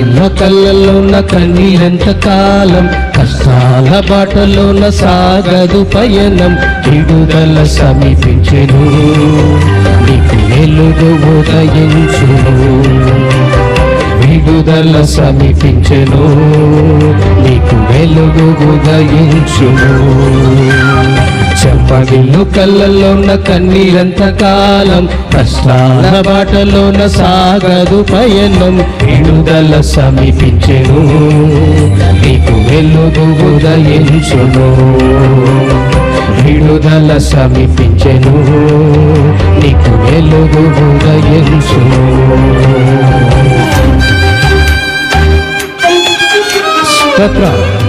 చెమ్మగిల్ల కళ్ళలోన కన్నీరెంత కాలం కష్టాల బాటలోన సాగదు పయనం విడుదల సమీపించెను నీకు వెలుగు ఉదయించును. విడుదల సమీపించెను నీకు వెలుగు ఉదయించును. చెంపగిల్లు కళ్ళల్లోన్న కన్నీరంత కాలం కష్టాల బాటలోన సాగదు పయనం. విడుదల సమీపించెను నీకు వెలుగు ఉదయించును. విడుదల సమీపించెను నీకు వెలుగు ఉదయించును. స్తోత్రం.